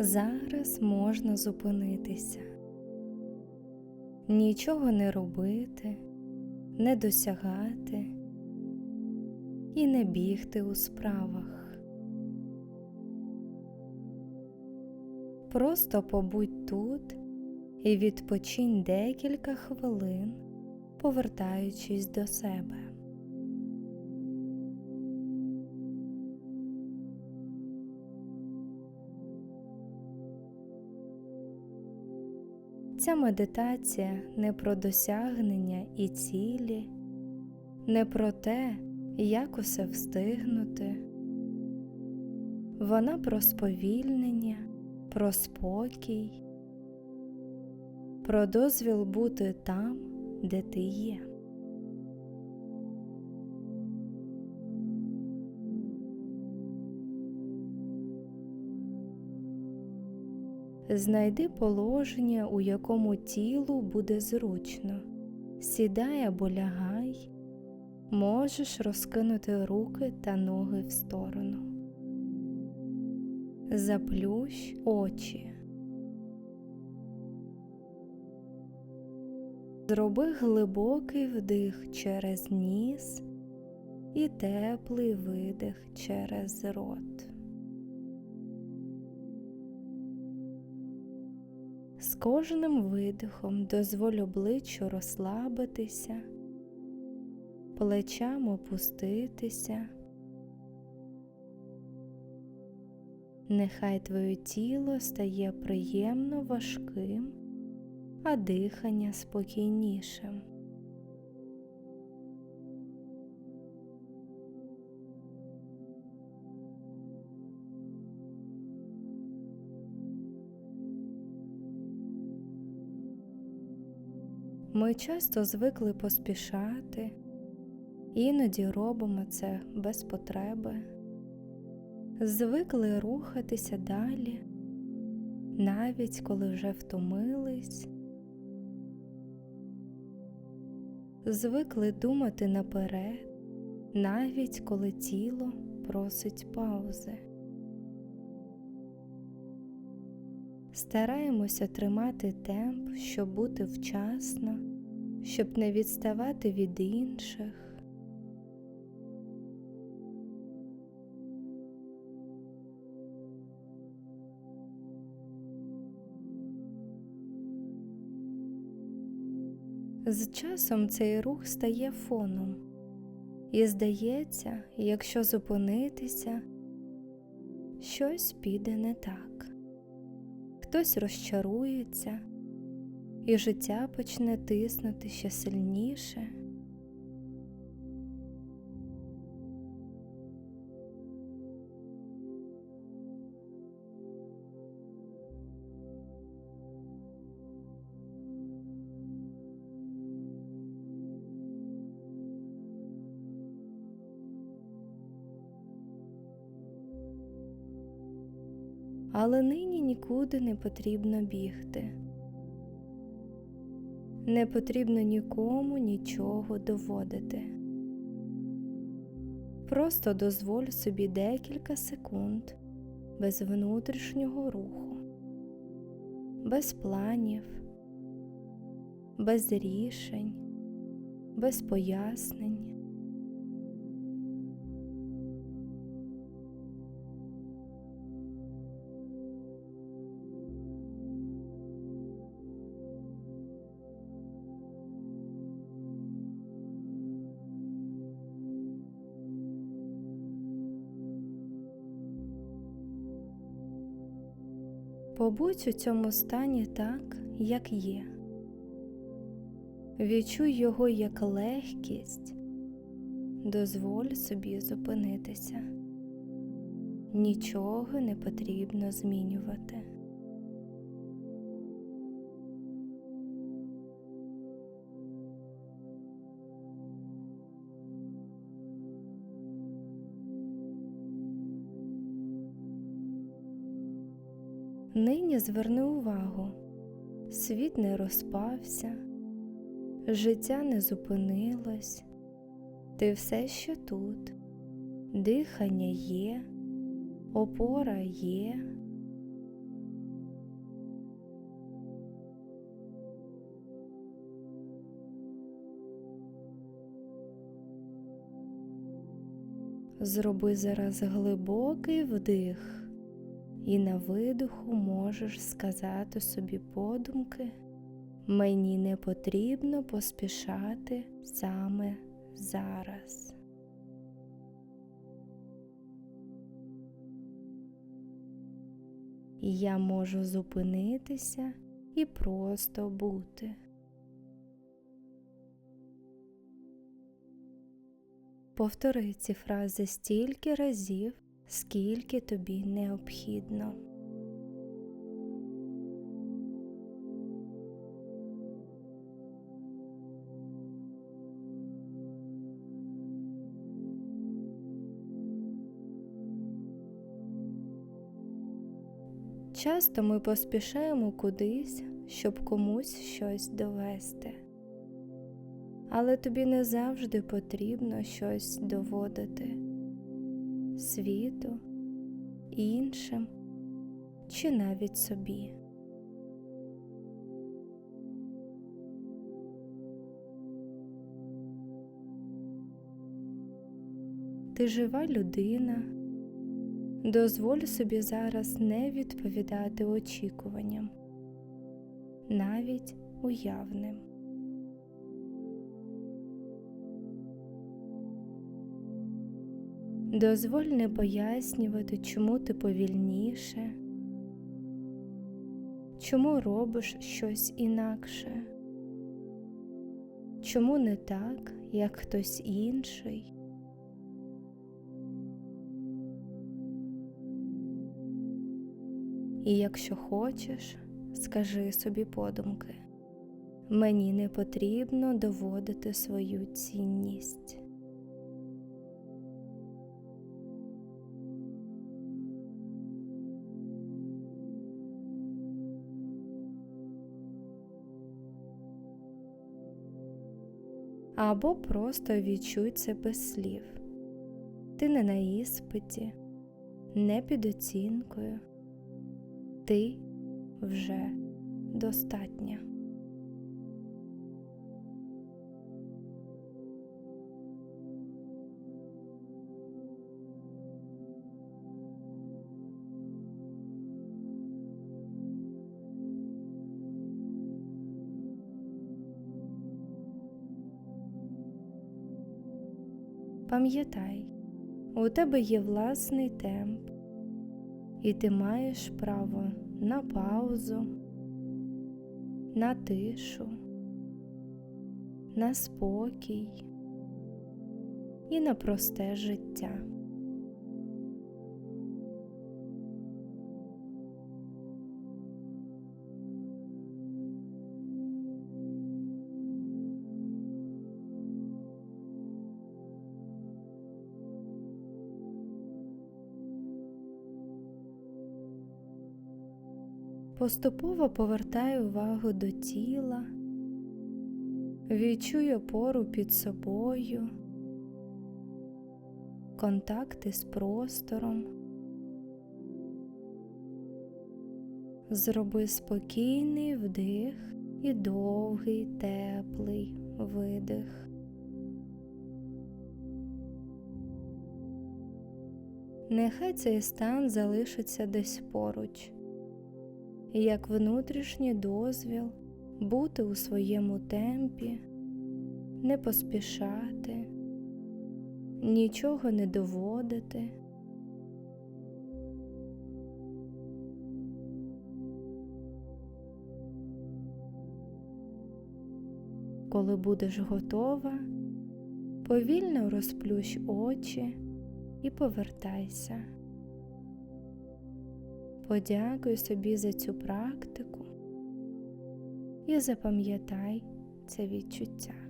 Зараз можна зупинитися, нічого не робити, не досягати і не бігти у справах. Просто побудь тут і відпочинь декілька хвилин, повертаючись до себе. Ця медитація не про досягнення і цілі, не про те, як усе встигнути. Вона про сповільнення, про спокій, про дозвіл бути там, де ти є. Знайди положення, у якому тілу буде зручно. Сідай або лягай, можеш розкинути руки та ноги в сторону. Заплющ очі. Зроби глибокий вдих через ніс і теплий видих через рот. Кожним видихом дозволь обличчю розслабитися, плечам опуститися. Нехай твоє тіло стає приємно важким, а дихання спокійнішим. Ми часто звикли поспішати, іноді робимо це без потреби, звикли рухатися далі, навіть коли вже втомились, звикли думати наперед, навіть коли тіло просить паузи. Стараємося тримати темп, щоб бути вчасно, щоб не відставати від інших. З часом цей рух стає фоном, і здається, якщо зупинитися, щось піде не так хтось розчарується, і життя почне тиснути ще сильніше. Але нині нікуди не потрібно бігти. Не потрібно нікому нічого доводити. Просто дозволь собі декілька секунд без внутрішнього руху, без планів, без рішень, без пояснень. Побудь у цьому стані так, як є. Відчуй його як легкість, дозволь собі зупинитися. Нічого не потрібно змінювати. Нині зверни увагу, світ не розпався, життя не зупинилось, ти все ще тут, дихання є, опора є. Зроби зараз глибокий вдих і на видоху можеш сказати собі подумки, мені не потрібно поспішати саме зараз. Я можу зупинитися і просто бути. Повтори ці фрази стільки разів, скільки тобі необхідно. Часто ми поспішаємо кудись, щоб комусь щось довести. Але тобі не завжди потрібно щось доводити світу, іншим чи навіть собі. Ти жива людина. Дозволь собі зараз не відповідати очікуванням, навіть уявним. Дозволь не пояснювати, чому ти повільніше, чому робиш щось інакше, чому не так, як хтось інший. І якщо хочеш, скажи собі подумки, мені не потрібно доводити свою цінність. Або просто відчуй це без слів. Ти не на іспиті, не під оцінкою ти вже достатня. Пам'ятай, у тебе є власний темп, і ти маєш право на паузу, на тишу, на спокій і на просте життя. Поступово повертай увагу до тіла, відчуй опору під собою, контакти з простором. Зроби спокійний вдих і довгий теплий видих. Нехай цей стан залишиться десь поруч як внутрішній дозвіл бути у своєму темпі, не поспішати, нічого не доводити. Коли будеш готова, повільно розплющ очі і повертайся. Подякуй собі за цю практику і запам'ятай це відчуття.